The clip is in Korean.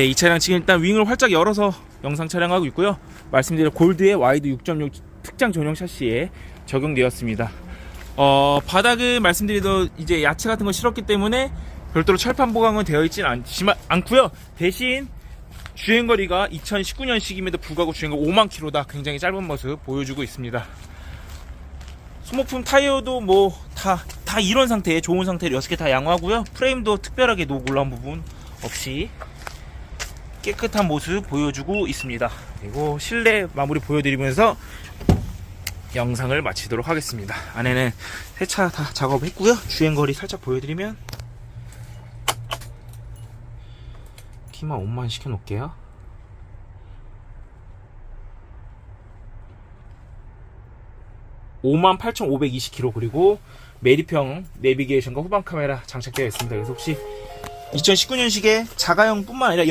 네, 이 차량 지금 일단 윙을 활짝 열어서 영상 촬영하고 있고요. 말씀드린 골드의 와이드 6.6 특장 전용 샤시에 적용되었습니다. 어, 바닥은 말씀드리도 이제 야채 같은 거 실었기 때문에 별도로 철판 보강은 되어 있지는 않지만 않고요. 대신 주행거리가 2019년식임에도 불구하고 주행거리 5만 킬로다 굉장히 짧은 모습 보여주고 있습니다. 소모품 타이어도 뭐 다다 이런 상태에 좋은 상태로 6개 다 양호하고요. 프레임도 특별하게 노 올라온 부분 없이 깨끗한 모습 보여주고 있습니다. 그리고 실내 마무리 보여드리면서 영상을 마치도록 하겠습니다. 안에는 세차 다 작업했고요. 주행거리 살짝 보여드리면 키만 온만 시켜놓을게요. (5만 8,520km) 그리고 메리평 내비게이션과 후방 카메라 장착되어 있습니다. 그래서 혹시 2019년식의 자가용뿐만 아니라